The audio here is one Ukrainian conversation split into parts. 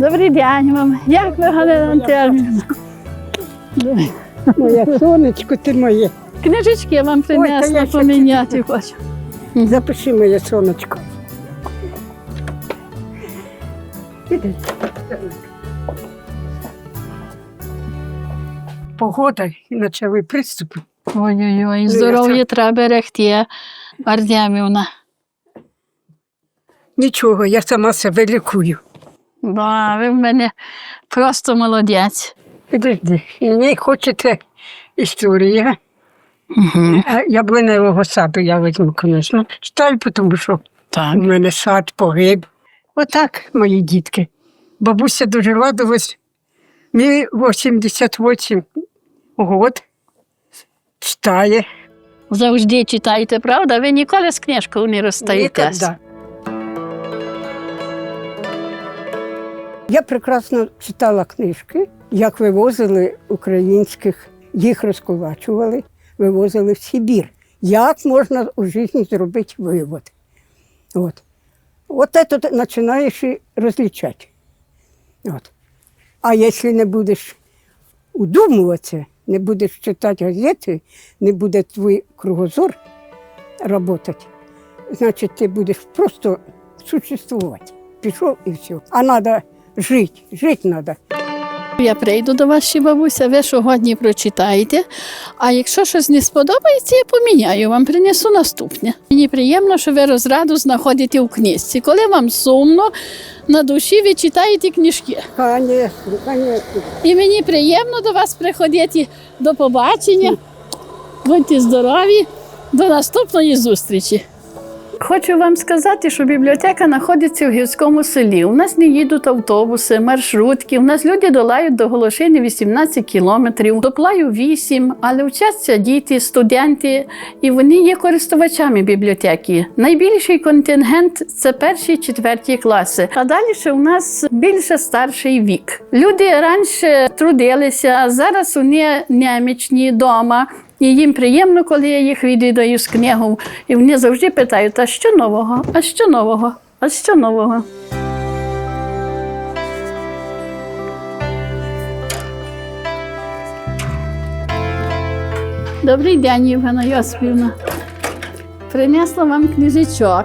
Добрий день вам. Як ви, Галина Антонівна? Моє сонечко, ти моє. Книжечки я вам Ой, та принесла я ще поміняти хочу. Запиши моє сонечко. Іди. Погода і почали приступи. Ой-ой-ой, здоров'я треба берегти, Артемівна. Нічого, я сама себе лікую. Да, ви в мене просто молодець. Підожди, мені хочете історія. Угу. А яблуневого саду я візьму, звісно. Читаю, тому що Так. у мене сад погиб. Отак, мої дітки. Бабуся дуже радувалась. Мені 88 год. Читає. Завжди читайте, правда? Ви ніколи з книжкою не розстаєтесь. Я прекрасно читала книжки, як вивозили українських, їх розкулачували, вивозили в Сибір. Як можна у житті зробити вивод? От. От це починаєш і розлічати. От. А якщо не будеш удумуватися, не будеш читати газети, не буде твій кругозор працювати, значить, ти будеш просто существувати. Пішов і все. А треба жити, жити треба. Я прийду до вас, ще бабуся, ви що годні прочитаєте. А якщо щось не сподобається, я поміняю вам, принесу наступне. Мені приємно, що ви розраду знаходите у книжці. Коли вам сумно, на душі ви читаєте книжки. Звісно, звісно. І мені приємно до вас приходити. До побачення. Будьте здорові, до наступної зустрічі. Хочу вам сказати, що бібліотека знаходиться в гірському селі. У нас не їдуть автобуси, маршрутки. У нас люди долають до Голошини 18 кілометрів, до плаю 8, але вчаться діти, студенти, і вони є користувачами бібліотеки. Найбільший контингент це перші четверті класи. А далі ще у нас більше старший вік. Люди раніше трудилися, а зараз вони немічні вдома. І їм приємно, коли я їх відвідаю з книгою. І вони завжди питають: а що нового? А що нового? А що нового? Добрий день, Євгена Йосипівна. Принесла вам книжечок.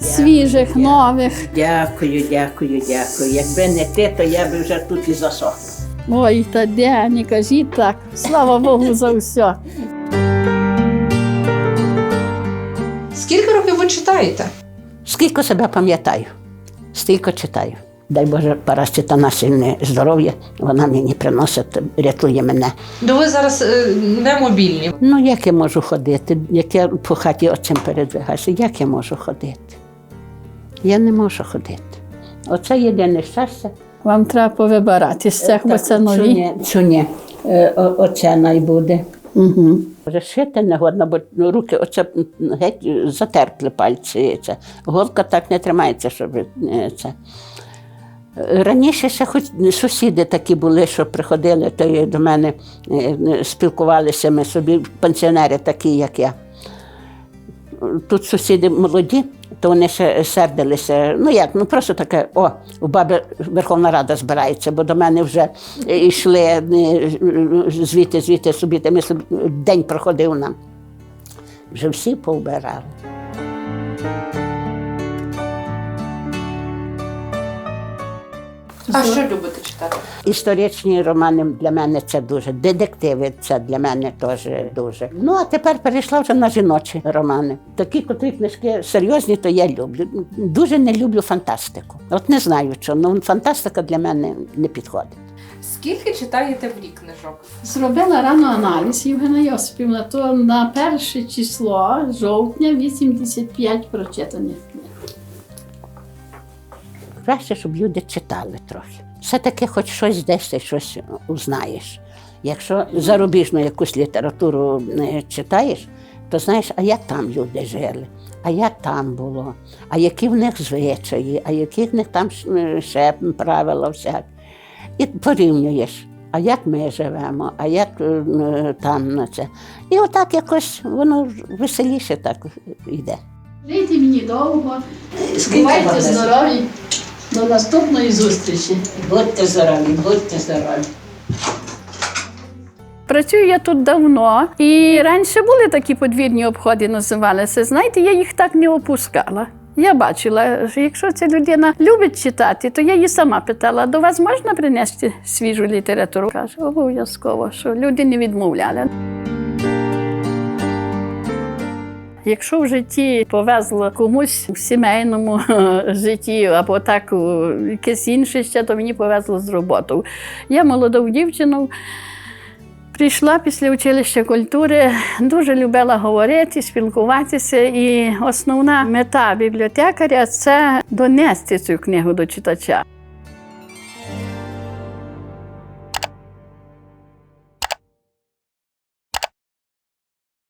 Свіжих, нових. Дякую, дякую, дякую. Якби не ти, то я би вже тут і засохла. Ой, та де, не кажіть так. Слава Богу за все. Скільки років ви читаєте? Скільки себе пам'ятаю, стільки читаю. Дай Боже, Парасита на сильне здоров'я, вона мені приносить, рятує мене. Ну ви зараз е, не мобільні. Ну, як я можу ходити? Як я по хаті оцим передвигаюся, як я можу ходити? Я не можу ходити. Оце єдине щастя. Вам треба повибирати з цих, бо це Цю нові. ні, цю ні. Е, о- Оце найбуде. Угу. Вже шити не годно, бо руки оце геть затерпли пальці. Це. Голка так не тримається, щоб е, це. Раніше ще хоч сусіди такі були, що приходили то й до мене, е, спілкувалися ми собі, пенсіонери такі, як я. Тут сусіди молоді, то вони ще сердилися. Ну як, ну просто таке, о, у баби Верховна Рада збирається, бо до мене вже йшли е, звідти, звідти собі, ми собі, день проходив нам. Вже всі повбирали. А що любите читати? Історичні романи для мене це дуже. Детективи це для мене теж дуже. Ну а тепер перейшла вже на жіночі романи. Такі, котрі книжки серйозні, то я люблю. Дуже не люблю фантастику. От не знаю чому, ну фантастика для мене не підходить. Скільки читаєте в рік книжок? Зробила рано аналіз Євгена Йосипівна, то на перше число жовтня 85 прочитаних книг. Краще, щоб люди читали трохи. Все-таки хоч щось десь ти щось узнаєш. Якщо зарубіжну якусь літературу е, читаєш, то знаєш, а як там люди жили, а як там було, а які в них звичаї, а які в них там е, ще правила всякі. І порівнюєш, а як ми живемо, а як е, там на це. І отак якось воно веселіше так йде. Жийте мені довго, бувайте здорові. До наступної зустрічі. Будьте здорові, будьте здорові. Працюю я тут давно, і раніше були такі подвірні обходи, називалися. Знаєте, я їх так не опускала. Я бачила, що якщо ця людина любить читати, то я її сама питала: до вас можна принести свіжу літературу? Каже, обов'язково, що люди не відмовляли. Якщо в житті повезло комусь в сімейному житті або так якесь інше ще, то мені повезло з роботою. Я молоду дівчину. Прийшла після училища культури, дуже любила говорити, спілкуватися. І основна мета бібліотекаря це донести цю книгу до читача.